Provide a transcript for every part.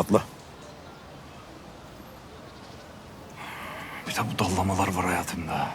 Atla. Bir de bu dallamalar var hayatımda.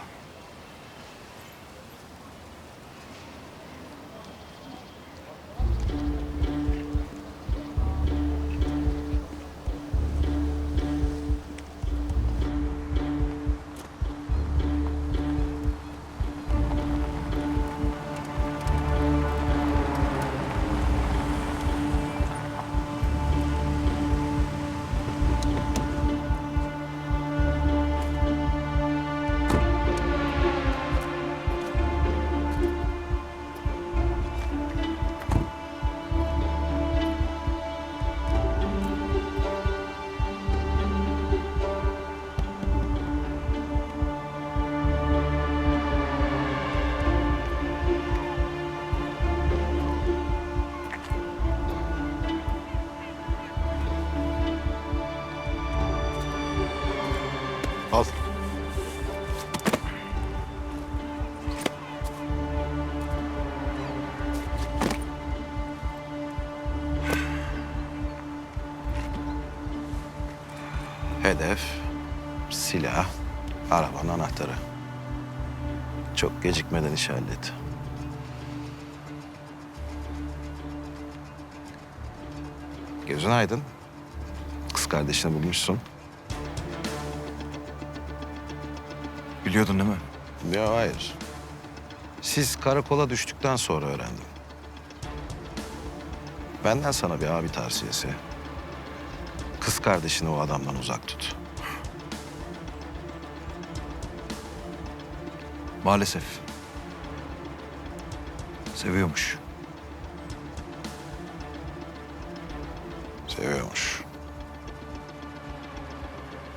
Gecikmeden işi hallet. Gözün aydın. Kız kardeşini bulmuşsun. Biliyordun değil mi? Yok hayır. Siz karakola düştükten sonra öğrendim. Benden sana bir abi tavsiyesi. Kız kardeşini o adamdan uzak tut. Maalesef. Seviyormuş. Seviyormuş.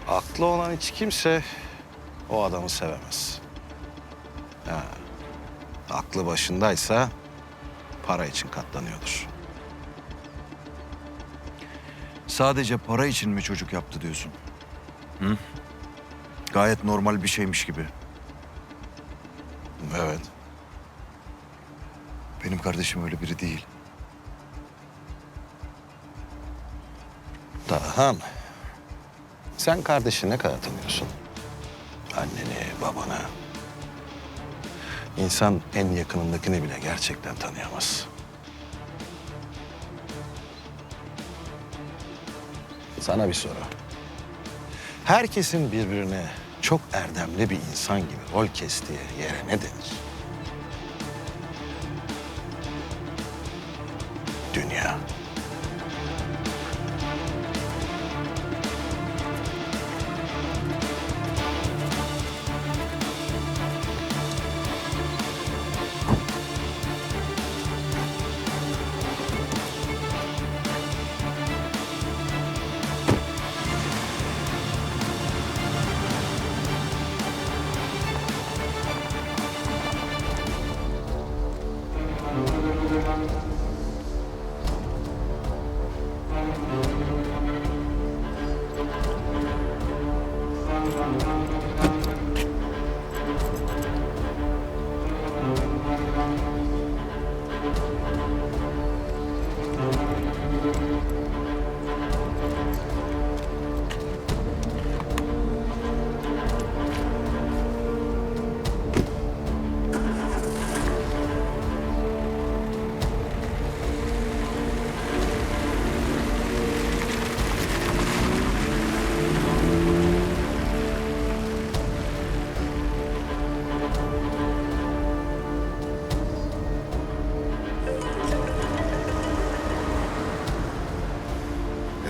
Aklı olan hiç kimse o adamı sevemez. Ha. Aklı başındaysa para için katlanıyordur. Sadece para için mi çocuk yaptı diyorsun? Hı? Gayet normal bir şeymiş gibi. Evet. Benim kardeşim öyle biri değil. Dahan, sen kardeşini ne kadar tanıyorsun? Anneni, babanı. İnsan en yakınındakini bile gerçekten tanıyamaz. Sana bir soru. Herkesin birbirine çok erdemli bir insan gibi rol kestiği yere ne denir?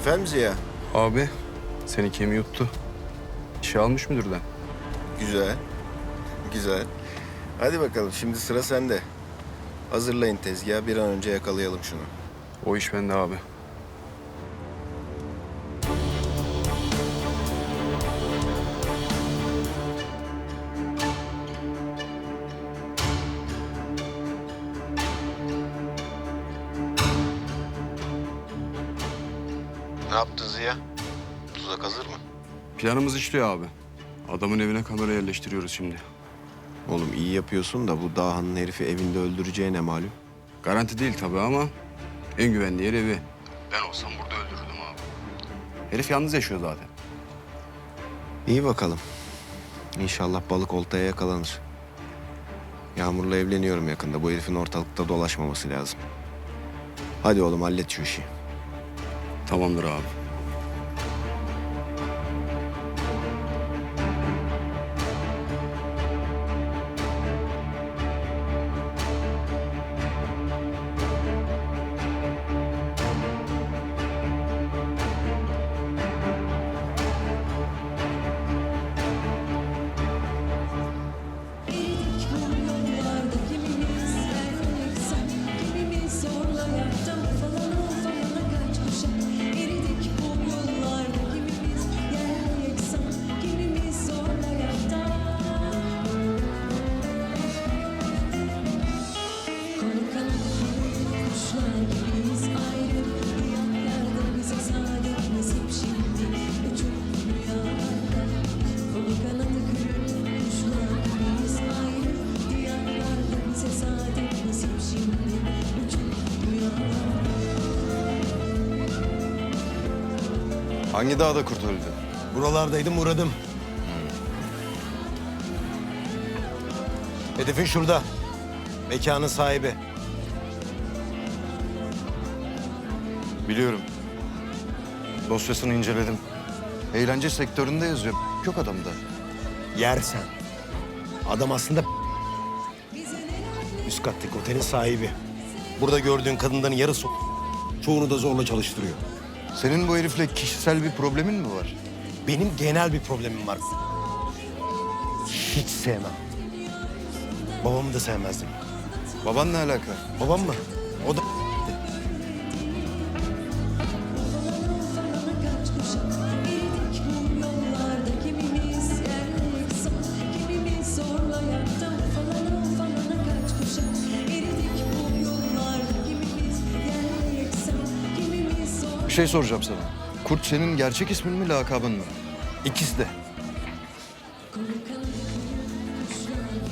Efendim Ziya? Abi seni kemiği yuttu. İşe almış müdürden. Güzel. Güzel. Hadi bakalım şimdi sıra sende. Hazırlayın tezgahı bir an önce yakalayalım şunu. O iş bende abi. Planımız işliyor abi. Adamın evine kamera yerleştiriyoruz şimdi. Oğlum iyi yapıyorsun da bu Daha'nın herifi evinde öldüreceğine malum. Garanti değil tabii ama en güvenli yer evi. Ben olsam burada öldürürdüm abi. Herif yalnız yaşıyor zaten. İyi bakalım. İnşallah balık oltaya yakalanır. Yağmur'la evleniyorum yakında. Bu herifin ortalıkta dolaşmaması lazım. Hadi oğlum hallet şu işi. Tamamdır abi. Hangi dağda kurt öldü? Buralardaydım uğradım. Hedefin şurada. Mekanın sahibi. Biliyorum. Dosyasını inceledim. Eğlence sektöründe yazıyor. Yok adamda. Yersen. Adam aslında üst kattaki otelin sahibi. Burada gördüğün kadınların yarısı çoğunu da zorla çalıştırıyor. Senin bu herifle kişisel bir problemin mi var? Benim genel bir problemim var. Hiç sevmem. Babamı da sevmezdim. Baban ne alaka? Babam mı? O da şey soracağım sana. Kurt senin gerçek ismin mi, lakabın mı? İkisi de.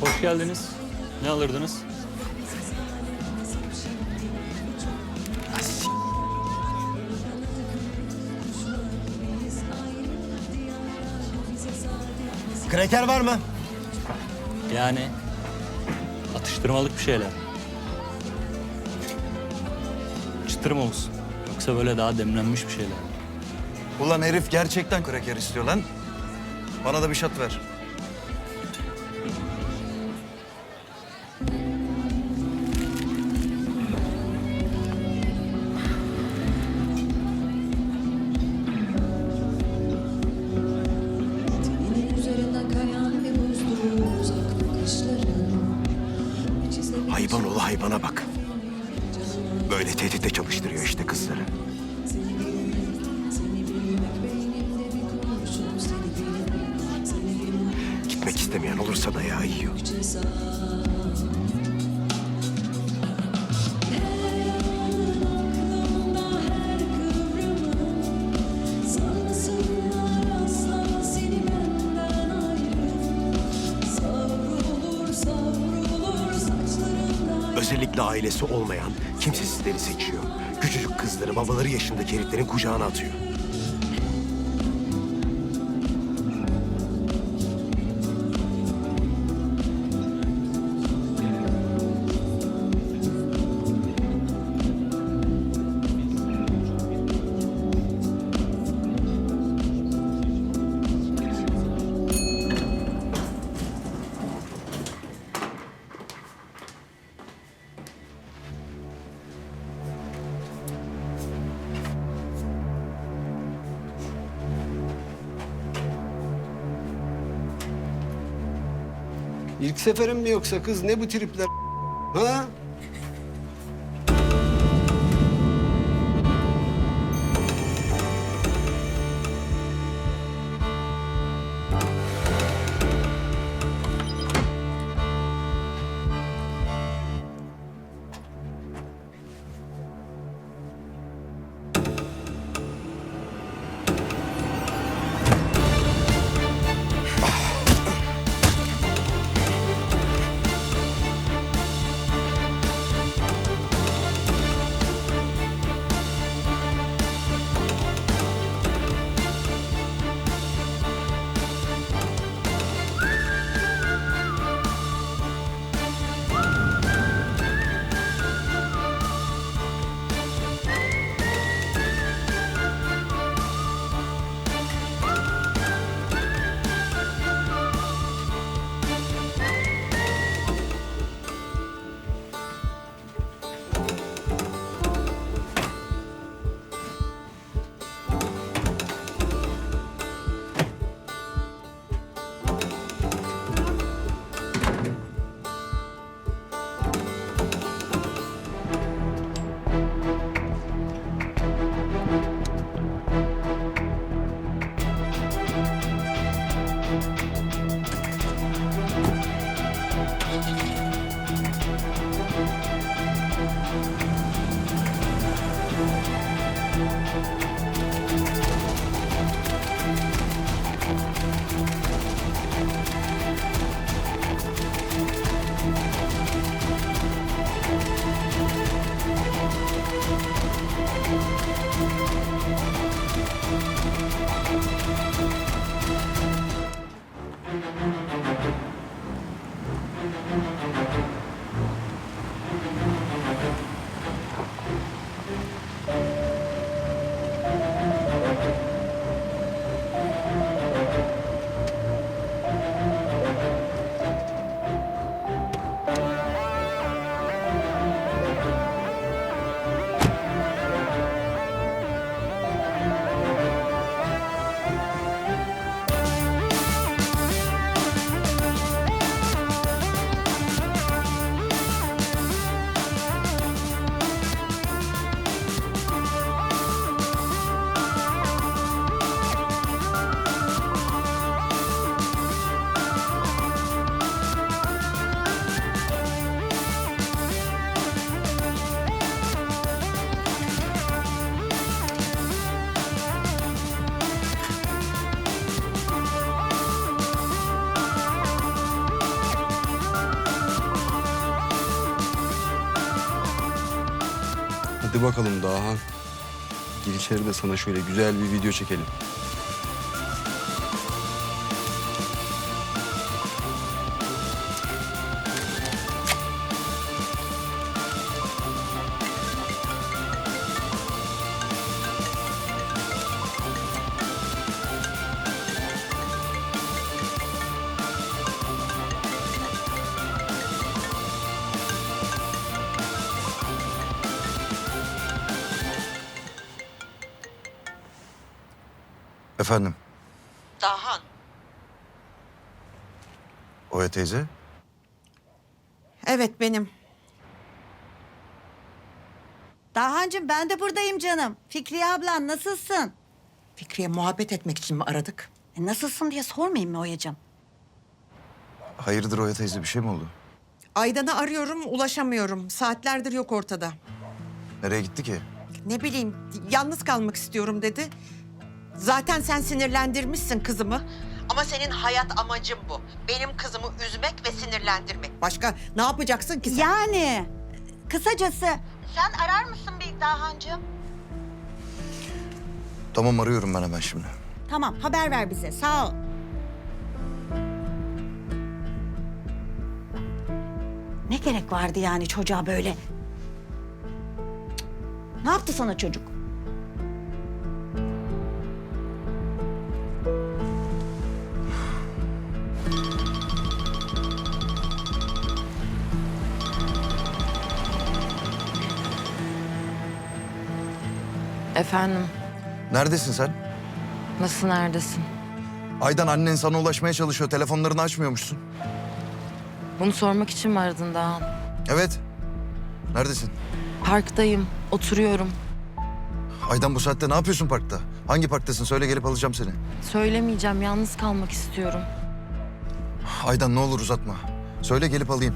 Hoş geldiniz. Ne alırdınız? Kreker var mı? Yani atıştırmalık bir şeyler. Çıtır mı olsun? Yoksa böyle daha demlenmiş bir şeyler. Ulan herif gerçekten kraker istiyor lan. Bana da bir şat ver. Saçlarında Özellikle ailesi olmayan kimsesizleri seçiyor. Küçücük kızları babaları yaşındaki heriflerin kucağına atıyor. İlk seferim mi yoksa kız ne bu tripler? Ha? Hadi bakalım daha. Gir içeri de sana şöyle güzel bir video çekelim. Efendim, Dahan. Oya teyze. Evet benim. Dahancığım ben de buradayım canım. Fikriye ablan nasılsın? Fikriye muhabbet etmek için mi aradık? E, nasılsın diye sormayayım mı Oya'cığım? Hayırdır Oya teyze bir şey mi oldu? Aydan'ı arıyorum ulaşamıyorum. Saatlerdir yok ortada. Nereye gitti ki? Ne bileyim yalnız kalmak istiyorum dedi. Zaten sen sinirlendirmişsin kızımı. Ama senin hayat amacın bu. Benim kızımı üzmek ve sinirlendirmek. Başka ne yapacaksın ki sen? Yani kısacası sen arar mısın bir Dahancığım? Tamam arıyorum ben hemen şimdi. Tamam haber ver bize sağ ol. Ne gerek vardı yani çocuğa böyle? Cık. Ne yaptı sana çocuk? Efendim, Neredesin sen? nasıl neredesin? Aydan annen sana ulaşmaya çalışıyor. Telefonlarını açmıyormuşsun. Bunu sormak için mi aradın Dağhan? Evet. Neredesin? Parktayım, oturuyorum. Aydan bu saatte ne yapıyorsun parkta? Hangi parktasın? Söyle gelip alacağım seni. Söylemeyeceğim, yalnız kalmak istiyorum. Aydan ne olur uzatma. Söyle gelip alayım.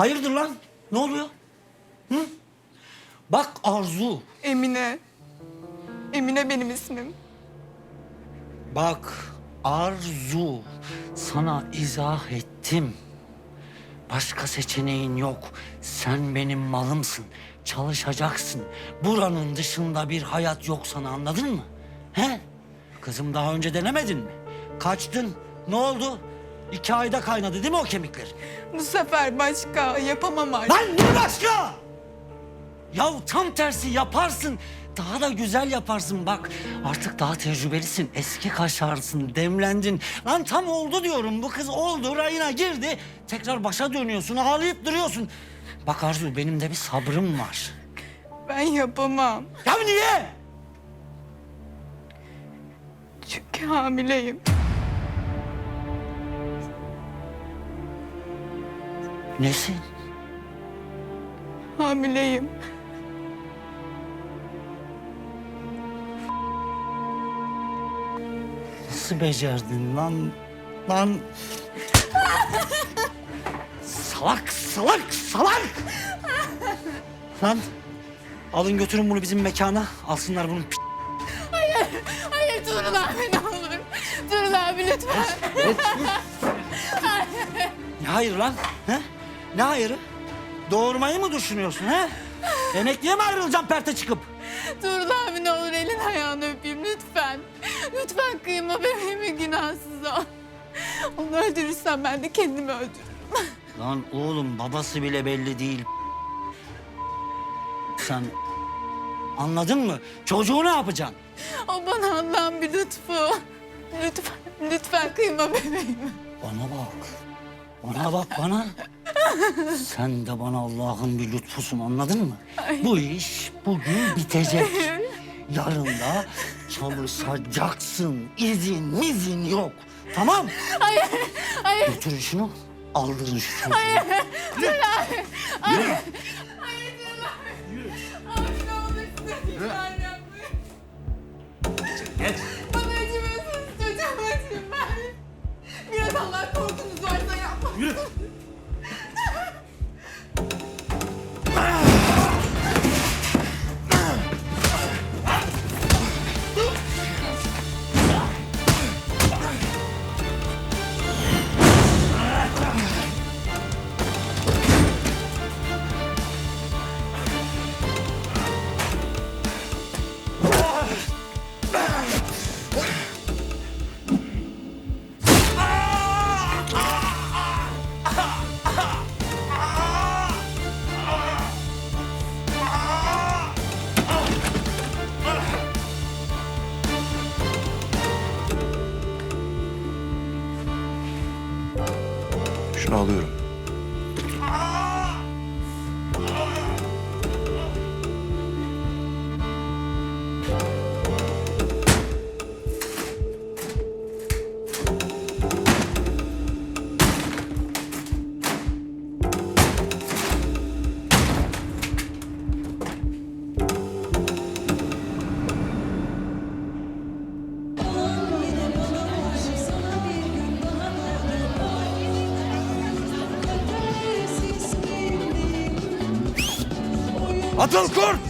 Hayırdır lan? Ne oluyor? Hı? Bak Arzu. Emine. Emine benim ismim. Bak Arzu. Sana izah ettim. Başka seçeneğin yok. Sen benim malımsın. Çalışacaksın. Buranın dışında bir hayat yok sana anladın mı? He? Kızım daha önce denemedin mi? Kaçtın. Ne oldu? İki ayda kaynadı değil mi o kemikler? Bu sefer başka yapamam artık. Lan ne başka? Ya tam tersi yaparsın. Daha da güzel yaparsın bak. Artık daha tecrübelisin. Eski kaşarsın, demlendin. Lan tam oldu diyorum. Bu kız oldu, rayına girdi. Tekrar başa dönüyorsun, ağlayıp duruyorsun. Bak Arzu benim de bir sabrım var. Ben yapamam. Ya niye? Çünkü hamileyim. Nesin? Hamileyim. Nasıl becerdin lan? Lan... salak, salak, salak! lan alın götürün bunu bizim mekana. Alsınlar bunu Hayır Tuğrul abi ne olur. Tuğrul abi lütfen. Ne hayır lan? He? Ne hayırı? Doğurmayı mı düşünüyorsun he? Emekliye mi ayrılacağım perte çıkıp? Tuğrul abi ne olur elin ayağını öpeyim lütfen. Lütfen kıyma bebeğimi günahsız ol. Onu öldürürsem ben de kendimi öldürürüm. Lan oğlum babası bile belli değil. Sen anladın mı? Çocuğu ne yapacaksın? O bana Allah'ın bir lütfu. Lütfen, lütfen kıyma bebeğimi. Bana bak. Bana bak bana. Sen de bana Allah'ın bir lütfusun anladın mı? Bu iş bugün bitecek. Yarın da çalışacaksın. İzin mizin yok. Tamam? Hayır, hayır, Götürün şunu. Aldırın şu çocuğu. hayır. Hayır. Hayır, olursun lütfen yapmayın. Bana acımıyorsunuz çocuğum acıyım ben. Biraz Allah korkunuz. Yürü. Atıl kurt!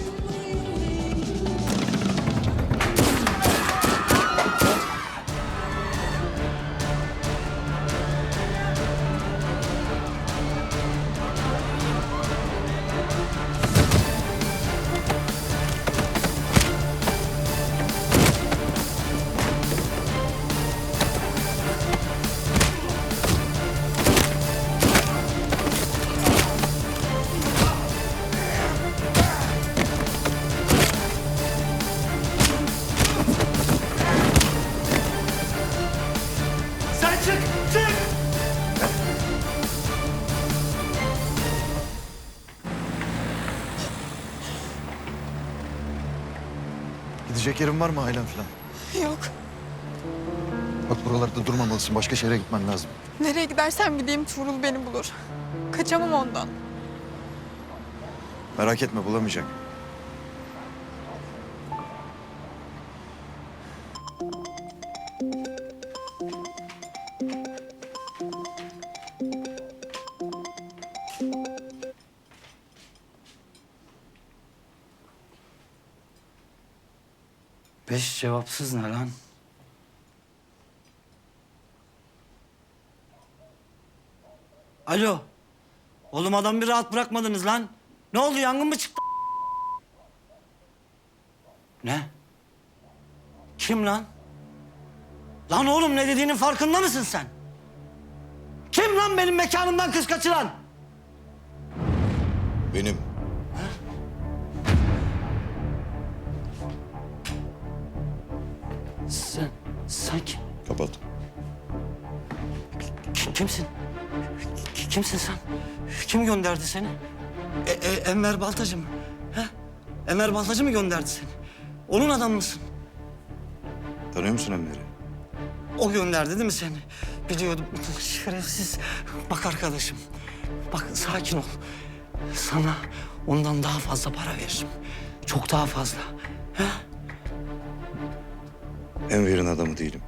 Gidecek yerin var mı ailen falan? Yok. Bak buralarda durmamalısın. Başka şehre gitmen lazım. Nereye gidersem gideyim Tuğrul beni bulur. Kaçamam ondan. Merak etme bulamayacak. Cevapsız ne lan? Alo. Oğlum adam bir rahat bırakmadınız lan. Ne oldu yangın mı çıktı? Ne? Kim lan? Lan oğlum ne dediğinin farkında mısın sen? Kim lan benim mekanımdan kız kaçıran? Benim. Sen, sen kim? Kapat. Ki- Kimsin? Ki- Kimsin sen? Kim gönderdi seni? E, e, Enver Baltacı mı? He? Enver Baltacı mı gönderdi seni? Onun adam mısın? Tanıyor musun Enver'i? O gönderdi değil mi seni? Biliyordum. Şerefsiz. Bak arkadaşım. Bak sakin ol. Sana ondan daha fazla para veririm. Çok daha fazla. He? Enver'in adamı değilim.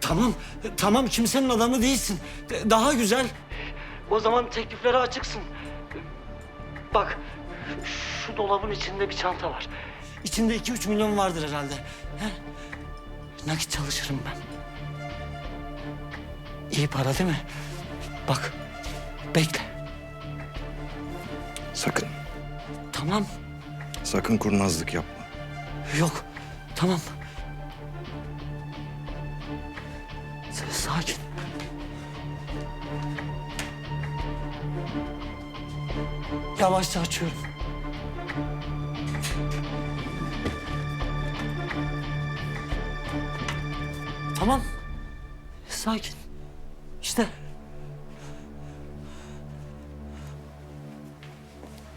Tamam, tamam kimsenin adamı değilsin. Daha güzel. O zaman tekliflere açıksın. Bak, şu dolabın içinde bir çanta var. İçinde iki üç milyon vardır herhalde. He? Nakit çalışırım ben. İyi para değil mi? Bak, bekle. Sakın. Tamam, Sakın kurnazlık yapma. yok. Tamam. Sakin. Yavaşça açıyorum. Tamam. Sakin. İşte.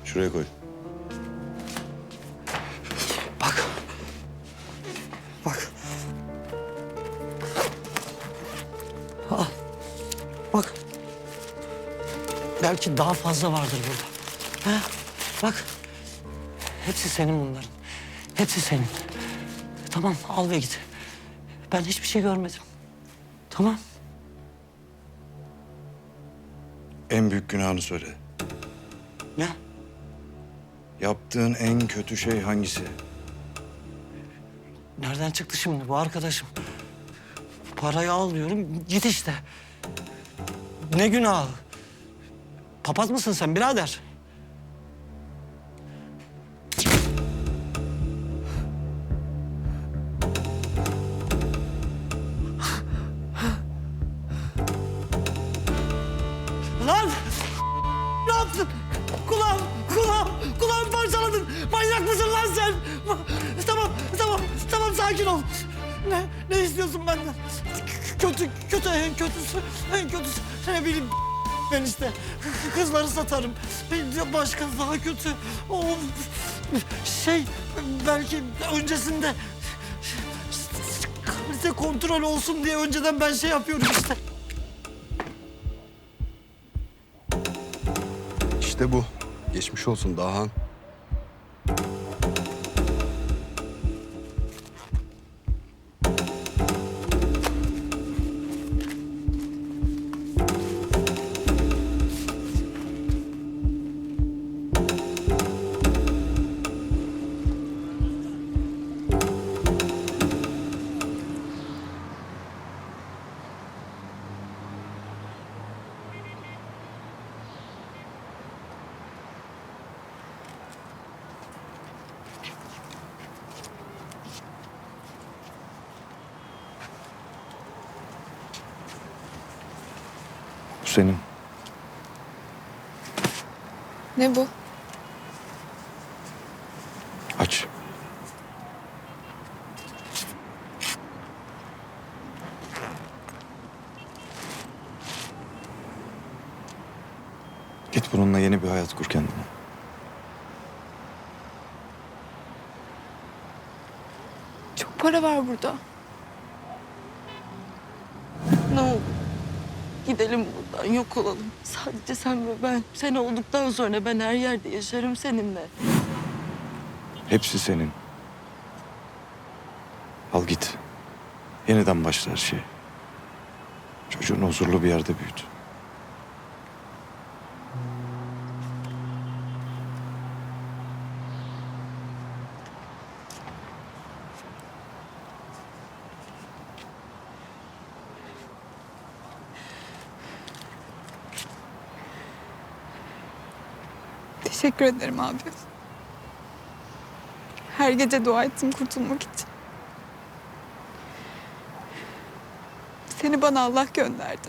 Şuraya koy. Bak. Belki daha fazla vardır burada. Ha? Bak. Hepsi senin bunların. Hepsi senin. Tamam al ve git. Ben hiçbir şey görmedim. Tamam. En büyük günahını söyle. Ne? Yaptığın en kötü şey hangisi? Nereden çıktı şimdi bu arkadaşım? Parayı al diyorum, git işte. Ne günahı? Papaz mısın sen birader? Lan! Ne yaptın? Kulağım, kulağım, kulağım parçaladın. Manyak mısın lan sen? Tamam, tamam, tamam sakin ol. Ne, ne istiyorsun benden? Kötü, kötü, en kötüsü, en kötüsü. Ne bileyim ben işte. Kızları satarım. Başka daha kötü. O şey, belki öncesinde kalite kontrol olsun diye önceden ben şey yapıyorum işte. İşte bu. Geçmiş olsun Dahan. Senin. Ne bu? Aç. Git bununla yeni bir hayat kur kendine. Çok para var burada. Ne olur. Gidelim yok olalım. Sadece sen ve ben. Sen olduktan sonra ben her yerde yaşarım seninle. Hepsi senin. Al git. Yeniden başla her şey. Çocuğunu huzurlu bir yerde büyüt. Teşekkür ederim abi. Her gece dua ettim kurtulmak için. Seni bana Allah gönderdi.